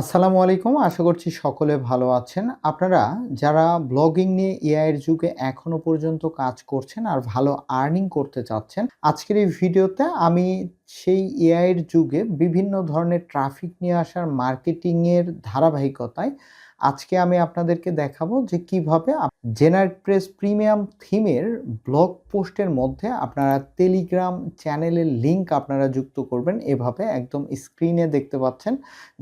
আসসালামু আলাইকুম। আশা করছি সকলে ভালো আছেন। আপনারা যারা ব্লগিং নিয়ে এআইয়ের যুগে এখনও পর্যন্ত কাজ করছেন আর ভালো আর্নিং করতে চাচ্ছেন, আজকের এই ভিডিওতে আমি সেই এআইয়ের যুগে বিভিন্ন ধরনের ট্রাফিক নিয়ে আসার মার্কেটিংয়ের ধারাবাহিকতায় আজকে আমি আপনাদেরকে দেখাবো যে কীভাবে জেনারেট প্রেস প্রিমিয়াম থিমের ব্লগ পোস্টের মধ্যে আপনারা টেলিগ্রাম চ্যানেলের লিংক আপনারা যুক্ত করবেন। এভাবে একদম স্ক্রিনে দেখতে পাচ্ছেন।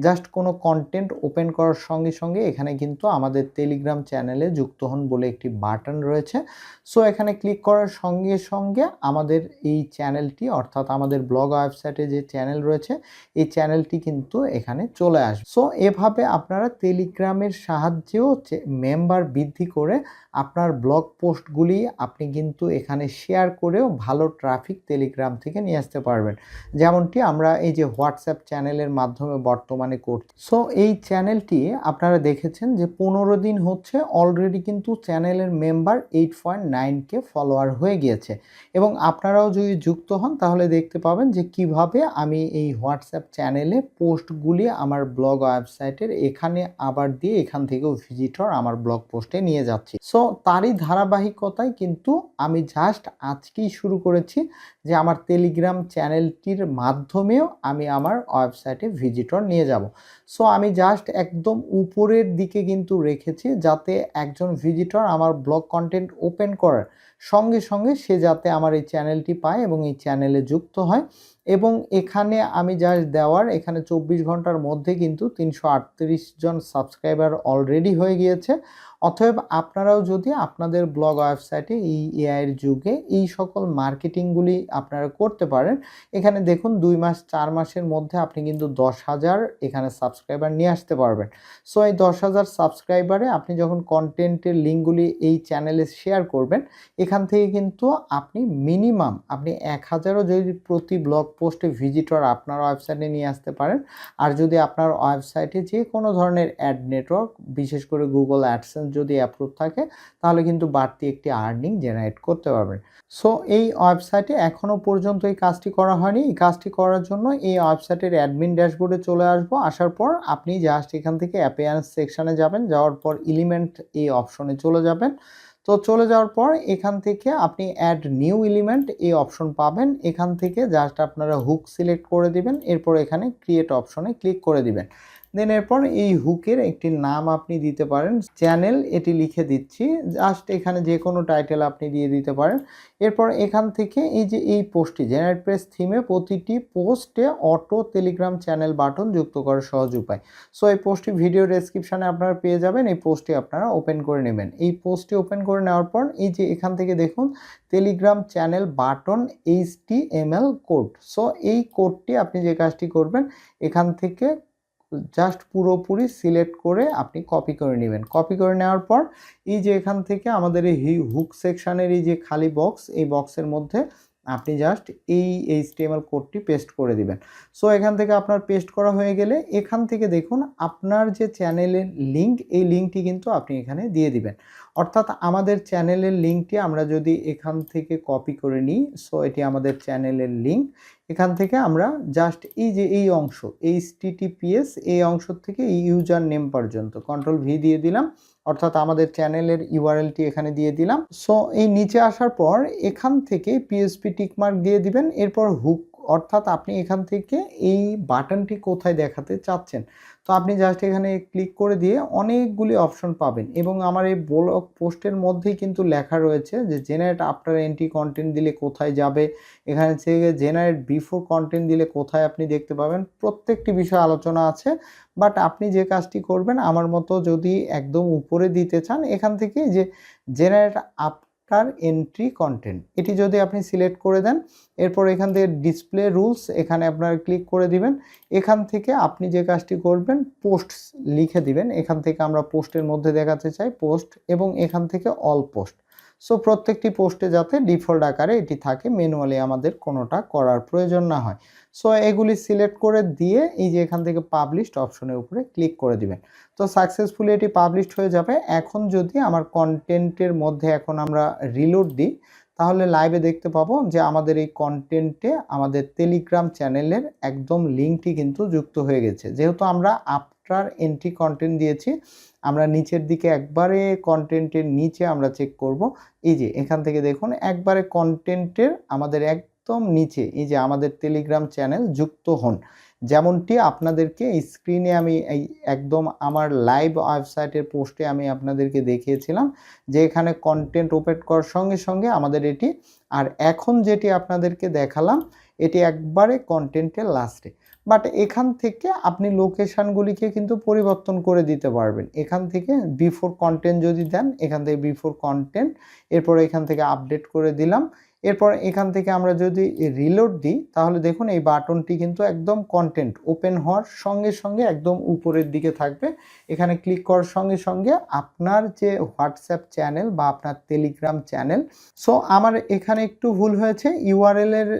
জাস্ট কোনো কন্টেন্ট ওপেন করার সঙ্গে সঙ্গে এখানে কিন্তু আমাদের টেলিগ্রাম চ্যানেলে যুক্ত হন বলে একটি বাটন রয়েছে। সো এখানে ক্লিক করার সঙ্গে সঙ্গে আমাদের এই চ্যানেলটি অর্থাৎ আমাদের ব্লগ ওয়েবসাইটে যে চ্যানেল রয়েছে, এই চ্যানেলটি কিন্তু এখানে চলে আসবে। সো এভাবে আপনারা টেলিগ্রামের সাহায্যেও মেম্বার বৃদ্ধি করে আপনার ব্লগ পোস্টগুলি আপনি কিন্তু এখানে শেয়ার করেও ভালো ট্রাফিক টেলিগ্রাম থেকে নিয়ে আসতে পারবেন। যেমনটি আমরা এই যে হোয়াটসঅ্যাপ চ্যানেলের মাধ্যমে বর্তমানে করছি। সো এই চ্যানেলটি আপনারা দেখেছেন যে পনেরো দিন হচ্ছে অলরেডি কিন্তু চ্যানেলের মেম্বার এইট পয়েন্ট নাইনকে ফলোয়ার হয়ে গিয়েছে। এবং আপনারাও যদি যুক্ত হন, তাহলে দেখতে পাবেন যে কীভাবে আমি এই হোয়াটসঅ্যাপ চ্যানেলে পোস্টগুলি আমার ব্লগ ওয়েবসাইটের এখানে আবার দিয়ে এখান থেকেও ভিজিটর আমার ব্লগ পোস্টে নিয়ে যাচ্ছি। সো তারই ধারাবাহিকতায় কিন্তু আমি জাস্ট আজকেই শুরু করেছি যে আমার টেলিগ্রাম চ্যানেলটির মাধ্যমেও আমি আমার ওয়েবসাইটে ভিজিটর নিয়ে যাব। সো আমি জাস্ট একদম উপরের দিকে কিন্তু রেখেছি যাতে একজন ভিজিটর আমার ব্লগ কন্টেন্ট ওপেন করার। সঙ্গে সঙ্গে সে যাতে আমার এই চ্যানেলটি পায় এবং এই চ্যানেলে যুক্ত হয়। এবং এখানে আমি যা দেওয়ার, এখানে চব্বিশ ঘণ্টার মধ্যে কিন্তু তিনশো আটত্রিশ জন সাবস্ক্রাইবার অলরেডি হয়ে গিয়েছে। অতএব আপনারাও যদি আপনাদের ব্লগ ওয়েবসাইটে এই এআইয়ের যুগে এই সকল মার্কেটিংগুলি আপনারা করতে পারেন, এখানে দেখুন দুই মাস, চার মাসের মধ্যে আপনি কিন্তু দশ হাজার এখানে সাবস্ক্রাইবার নিয়ে আসতে পারবেন। সো এই দশ হাজার সাবস্ক্রাইবারে আপনি যখন কন্টেন্টের লিঙ্কগুলি এই চ্যানেলে শেয়ার করবেন, এখান থেকে কিন্তু আপনি মিনিমাম আপনি এক হাজারও যদি প্রতি ব্লগ পোস্টে ভিজিটর আপনার ওয়েবসাইটে নিয়ে আসতে পারেন। আর যদি আপনার ওয়েবসাইটে যে কোনো ধরনের অ্যাড নেটওয়ার্ক, বিশেষ করে গুগল অ্যাডসেন্স যদি অ্যাপ্রুভ থাকে, তাহলে কিন্তু বাড়তি একটি আর্নিং জেনারেট করতে পারবেন। সো এই ওয়েবসাইটে এখনও পর্যন্ত এই কাজটি করা হয়নি। এই কাজটি করার জন্য এই ওয়েবসাইটের অ্যাডমিন ড্যাশবোর্ডে চলে আসব। আসার পর আপনি জাস্ট এখান থেকে অ্যাপিয়ারেন্স সেকশানে যাবেন। যাওয়ার পর এলিমেন্ট এই অপশনে চলে যাবেন। তো চলে যাওয়ার পর এখান থেকে আপনি অ্যাড নিউ এলিমেন্ট এই অপশন পাবেন। এখান থেকে জাস্ট আপনারা হুক সিলেক্ট করে দিবেন। এরপর এখানে ক্রিয়েট অপশনে ক্লিক করে দিবেন। দেন এরপর এই হুকের একটি নাম আপনি দিতে পারেন চ্যানেল এটি লিখে দিচ্ছি জাস্ট এখানে যে কোনো টাইটেল আপনি দিয়ে দিতে পারেন। এরপর এখান থেকে এই যে এই পোস্টটি জেনারেট প্রেস থিমে প্রতিটি পোস্টে অটো টেলিগ্রাম চ্যানেল বাটন যুক্ত করার সহজ উপায়। সো এই পোস্টটি ভিডিও ডেসক্রিপশানে আপনারা পেয়ে যাবেন, এই পোস্টটি আপনারা ওপেন করে নেবেন। এই পোস্টটি ওপেন করে নেওয়ার পর এই যে এখান থেকে দেখুন telegram channel button H code so এই কোডটি আপনি যে কাজটি করবেন, এখান থেকে জাস্ট পুরোপুরি সিলেক্ট করে আপনি কপি করে নেবেন। কপি করে নেওয়ার পর এই যে এখান থেকে আমাদের এই হুক সেকশানের এই যে খালি বক্স এই বক্সের মধ্যে আপনি জাস্ট এই এইচটিএমএল কোডটি পেস্ট করে দিবেন। সো এখান থেকে আপনার পেস্ট করা হয়ে গেলে এখান থেকে দেখুন আপনার যে চ্যানেলের লিঙ্ক এই লিঙ্কটি কিন্তু আপনি এখানে দিয়ে দিবেন। অর্থাৎ আমাদের চ্যানেলের লিঙ্কটি আমরা যদি এখান থেকে কপি করে নিই সো এটি আমাদের চ্যানেলের লিঙ্ক। এখান থেকে আমরা জাস্ট এই যে এই অংশ এইচ টিটিপিএস এই অংশ থেকে এই ইউজার নেম পর্যন্ত কন্ট্রোল ভি দিয়ে দিলাম, অর্থাৎ আমাদের চ্যানেলের ইউআরএলটি এখানে দিয়ে দিলাম। সো এই নিচে আসার পর এখান থেকে পিএসপি টিকমার্ক দিয়ে দিবেন, এরপর হুক অর্থাৎ আপনি এখান থেকে এই বাটনটি কোথায় দেখাতে চাচ্ছেন তো আপনি জাস্ট এখানে ক্লিক করে দিয়ে অনেকগুলি অপশন পাবেন এবং আমার এই ব্লগ পোস্টের মধ্যেই কিন্তু লেখা রয়েছে যে জেনারেট আফটার এন্ট্রি কন্টেন্ট দিলে কোথায় যাবে। এখানে থেকে জেনারেট বিফোর কন্টেন্ট দিলে কোথায় আপনি দেখতে পাবেন। প্রত্যেকটি বিষয় আলোচনা আছে বাট আপনি যে কাজটি করবেন, আমার মতো যদি একদম উপরে দিতে চান, এখান থেকে যে জেনারেট আপ তার এন্ট্রি কন্টেন্ট এটি যদি আপনি সিলেক্ট করে দেন, এরপর এখান থেকে ডিসপ্লে রুলস এখানে আপনারা ক্লিক করে দিবেন। এখান থেকে আপনি যে কাজটি করবেন পোস্ট লিখে দিবেন। এখান থেকে আমরা পোস্টের মধ্যে দেখাতে চাই পোস্ট এবং এখান থেকে অল পোস্ট সো প্রত্যেকটি পোস্টে যাতে ডিফল্ট আকারে এটি থাকে ম্যানুয়ালি আমাদের কোনোটা করার প্রয়োজন না হয়। সো এগুলি সিলেক্ট করে দিয়ে এই যে এখান থেকে পাবলিশড অপশনের উপরে ক্লিক করে দিবেন। তো সাকসেসফুলি এটি পাবলিশড হয়ে যাবে। এখন যদি আমার কন্টেন্টের মধ্যে এখন আমরা রিলোড দিই, তাহলে লাইভে দেখতে পাবো যে আমাদের এই কন্টেন্টে আমাদের টেলিগ্রাম চ্যানেলের একদম লিঙ্কটি কিন্তু যুক্ত হয়ে গেছে। যেহেতু আমরা আপ মাস্টার এন্ট্রি কন্টেন্ট দিয়েছি। আমরা নিচের দিকে একবারে কন্টেন্টের নিচে আমরা চেক করব। এই যে, এখান থেকে দেখুন, একবারে কন্টেন্টের আমাদের একদম নিচে, এই যে আমাদের টেলিগ্রাম চ্যানেল যুক্ত হন। যেমনটি আপনাদেরকে স্ক্রিনে আমি এই একদম আমার লাইভ ওয়েবসাইটের পোস্টে আমি আপনাদেরকে দেখিয়েছিলাম যে এখানে কন্টেন্ট ওপেন করার সঙ্গে সঙ্গে আমাদের এটি আর এখন যেটি আপনাদেরকে দেখালাম, এটি একবারে কন্টেন্টের লাস্টে বাট এখান থেকে আপনি লোকেশানগুলিকে কিন্তু পরিবর্তন করে দিতে পারবেন। এখান থেকে বিফোর কন্টেন্ট যদি দেন, এখান থেকে বিফোর কন্টেন্ট এরপর এখান থেকে আপডেট করে দিলাম। এরপর এখান থেকে আমরা যদি রিলোড দিই, তাহলে দেখুন এই বাটনটি কিন্তু একদম কন্টেন্ট ওপেন হওয়ার সঙ্গে সঙ্গে একদম উপরের দিকে থাকবে। এখানে ক্লিক করার সঙ্গে সঙ্গে আপনার যে হোয়াটসঅ্যাপ চ্যানেল বা আপনার টেলিগ্রাম চ্যানেল সো আমার এখানে একটু ভুল হয়েছে। ইউআরএল এর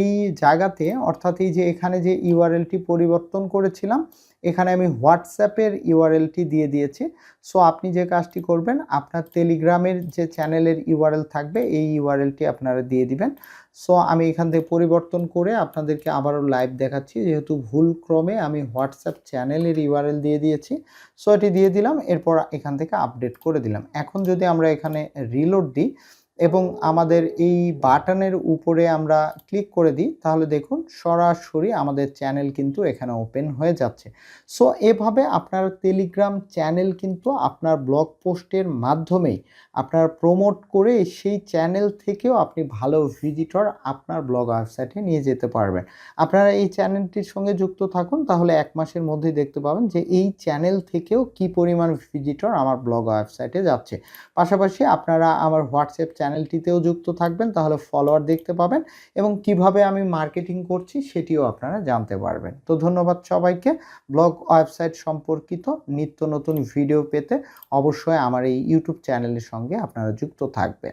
এই জায়গাতে, অর্থাৎ এই যে এখানে যে ইউআরএলটি পরিবর্তন করেছিলাম, এখানে আমি হোয়াটসঅ্যাপের ইউআরএলটি দিয়ে দিয়েছি। সো আপনি যে কাজটি করবেন, আপনার টেলিগ্রামের যে চ্যানেলের ইউআরএল থাকবে, এই ইউআরএলটি আপনারা দিয়ে দিবেন। সো আমি এখান থেকে পরিবর্তন করে আপনাদেরকে আবারও লাইভ দেখাচ্ছি। যেহেতু ভুল ক্রমে আমি হোয়াটসঅ্যাপ চ্যানেলের ইউআরএল দিয়ে দিয়েছি সো এটি দিয়ে দিলাম। এরপর এখান থেকে আপডেট করে দিলাম। এখন যদি আমরা এখানে রিলোড দিই এবং আমাদের এই বাটনের উপরে আমরা ক্লিক করে দিই, তাহলে দেখুন সরাসরি আমাদের চ্যানেল কিন্তু এখানে ওপেন হয়ে যাচ্ছে। সো, এভাবে আপনার টেলিগ্রাম চ্যানেল কিন্তু আপনার ব্লগ পোস্টের মাধ্যমেই আপনার প্রমোট করে সেই চ্যানেল থেকেও আপনি ভালো ভিজিটর আপনার ব্লগ ওয়েবসাইটে নিয়ে যেতে পারবেন। আপনারা এই চ্যানেলটির সঙ্গে যুক্ত থাকুন, তাহলে এক মাসের মধ্যেই দেখতে পাবেন যে এই চ্যানেল থেকেও কি পরিমাণ ভিজিটর আমার ব্লগ ওয়েবসাইটে যাচ্ছে। পাশাপাশি আপনারা আমার হোয়াটসঅ্যাপ চ্যানেলটিতেও যুক্ত থাকবেন, তাহলে ফলোয়ার দেখতে পাবেন এবং কীভাবে আমি মার্কেটিং করছি সেটিও আপনারা জানতে পারবেন। তো ধন্যবাদ সবাইকে। ব্লগ ওয়েবসাইট সম্পর্কিত নিত্য নতুন ভিডিও পেতে অবশ্যই আমার এই ইউটিউব চ্যানেলের সঙ্গে আপনারা যুক্ত থাকবেন।